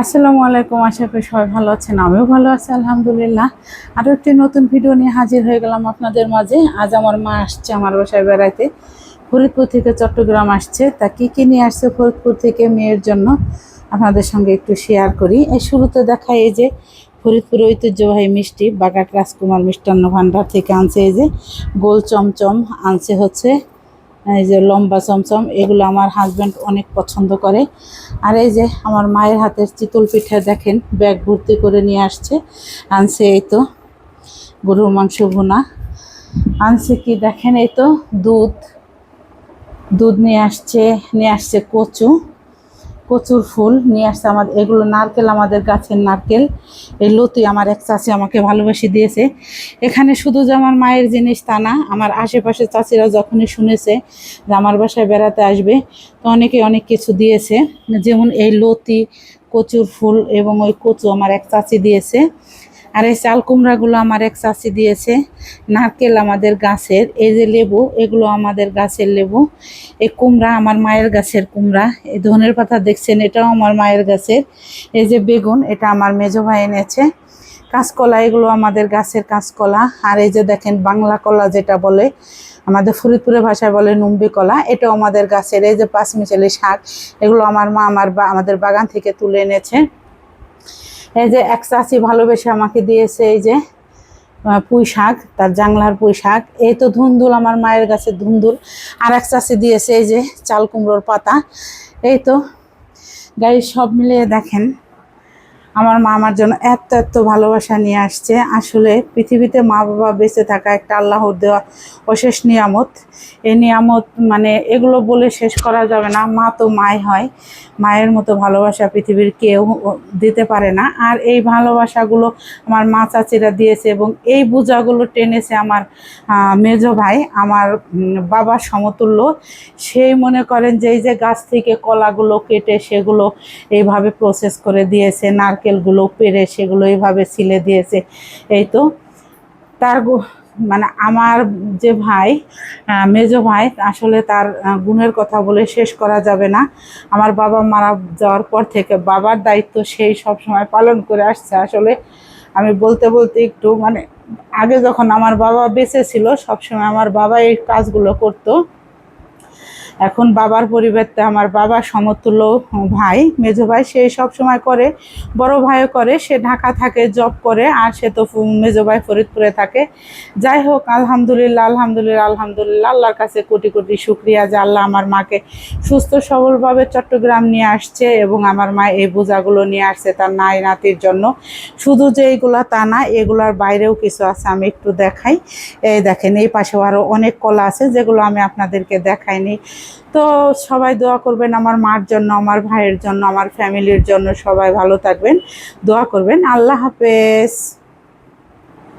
আসসালামু আলাইকুম, আশা করি সবাই ভালো আছেন, আমিও ভালো আছি, আলহামদুলিল্লাহ। আরও একটি নতুন ভিডিও নিয়ে হাজির হয়ে গেলাম আপনাদের মাঝে। আজ আমার মা আসছে আমার বাসায় বেড়াইতে। ফরিদপুর থেকে চট্টগ্রাম আসছে। তা কী কী নিয়ে আসছে ফরিদপুর থেকে মেয়ের জন্য আপনাদের সঙ্গে একটু শেয়ার করি। এই শুরুতে দেখায় এই যে ফরিদপুর ঐতিহ্যবাহী মিষ্টি, বাগাট, রাজকুমার মিষ্টান্ন ভাণ্ডার থেকে আনছে এই যে গোল চমচম, আনছে হচ্ছে এই যে লম্বা চমচম, এগুলো আমার হাজব্যান্ড অনেক পছন্দ করে। আর এই যে আমার মায়ের হাতের চিতল পিঠা দেখেন, ব্যাগ ভর্তি করে নিয়ে আসছে। আনছে এই তো, গরুর মাংস ভুনা। আনছে কি দেখেন এই তো, দুধ। দুধ নিয়ে আসছে নিয়ে আসছে কচু। কচুর ফুল নিয়ে আসছে আমাদের, এগুলো নারকেল আমাদের গাছের নারকেল। এই লতি আমার এক চাষি আমাকে ভালোবেসে দিয়েছে। এখানে শুধু যে আমার মায়ের জিনিস তা না, আমার আশেপাশে চাষিরা যখনই শুনেছে যে আমার বাসায় বেড়াতে আসবে, তো অনেকে অনেক কিছু দিয়েছে। যেমন এই লতি, কচুর ফুল এবং ওই কচু আমার এক চাচি দিয়েছে। আর এই চাল কুমড়াগুলো আমার এক চাষি দিয়েছে, নারকেল আমাদের গাছের, এই যে লেবু, এগুলো আমাদের গাছের লেবু। এই কুমড়া আমার মায়ের গাছের কুমড়া, এই ধনের পাতা দেখছেন, এটাও আমার মায়ের গাছের। এই যে বেগুন, এটা আমার মেজো ভাই এনেছে। কাঁচকলা, এগুলো আমাদের গাছের কাঁচকলা। আর এই যে দেখেন, বাংলা কলা যেটা বলে, আমাদের ফরিদপুরের ভাষায় বলে নুম্বি কলা, এটাও আমাদের গাছের। এই যে পাঁচমিশালি শাক, এগুলো আমার মা, আমার আমাদের বাগান থেকে তুলে এনেছে। এই যে এক চাষি ভালোবেসে আমাকে দিয়েছে এই যে পুঁই শাক, তার জাংলার পুঁই শাক। এই তো ধুন্দুল আমার মায়ের কাছে ধুন্দুল। আর এক চাষি দিয়েছে এই যে চাল কুমড়োর পাতা। এই তো গাড়ি সব মিলিয়ে দেখেন আমার মা আমার জন্য এত এত ভালোবাসা নিয়ে আসছে। আসলে পৃথিবীতে মা বাবা বেঁচে থাকা একটা আল্লাহর দেওয়া অশেষ নিয়ামত। এই নিয়ামত মানে এগুলো বলে শেষ করা যাবে না। মা তো মাই হয়। মায়ের মতো ভালোবাসা পৃথিবীর কেউ দিতে পারে না। আর এই ভালোবাসাগুলো আমার মা চাচিরা দিয়েছে এবং এই বোঝাগুলো টেনেছে আমার মেজ ভাই, আমার বাবার সমতুল্য। সেই মনে করেন যে এই যে গাছ থেকে কলাগুলো কেটে সেগুলো এইভাবে প্রসেস করে দিয়েছে। নারকেলগুলো পেরে সেগুলো এইভাবে ছিলে দিয়েছে। এই তো, তার মানে আমার যে ভাই মেজো ভাই, আসলে তার গুণের কথা বলে শেষ করা যাবে না। আমার বাবা মারা যাওয়ার পর থেকে বাবার দায়িত্ব সেই সব সময় পালন করে আসছে। আসলে আমি বলতে বলতে একটু মানে আগে যখন আমার বাবা বেঁচে ছিল, সবসময় আমার বাবা এই কাজগুলো করতো। এখন বাবার পরিবর্তে আমার বাবা সমতুল্য ভাই, মেজো ভাই, সে সব সময় করে, বড় ভাইও করে, সে ঢাকা থাকে জব করে, আর সে তো মেজো ভাই ফরিদপুরে থাকে। যাই হোক, আলহামদুলিল্লাহ আলহামদুলিল্লাহ আলহামদুলিল্লাহ, আল্লাহর কাছে কোটি কোটি শুক্রিয়া যে আল্লাহ আমার মাকে সুস্থ সবলভাবে চট্টগ্রাম নিয়ে আসছে এবং আমার মা এই বোঝাগুলো নিয়ে আসছে তার নাই নাতির জন্য। শুধু যে এইগুলা তা না, এগুলার বাইরেও কিছু আছে, আমি একটু দেখাই। এই দেখেন, এই পাশেও আরও অনেক কলা আছে, যেগুলো আমি আপনাদেরকে দেখাইনি। তো সবাই দোয়া করবেন আমার মার জন্য, আমার ভাইয়ের জন্য, আমার ফ্যামিলির জন্য সবাই ভালো থাকবেন। দোয়া করবেন। আল্লাহ হাফেজ।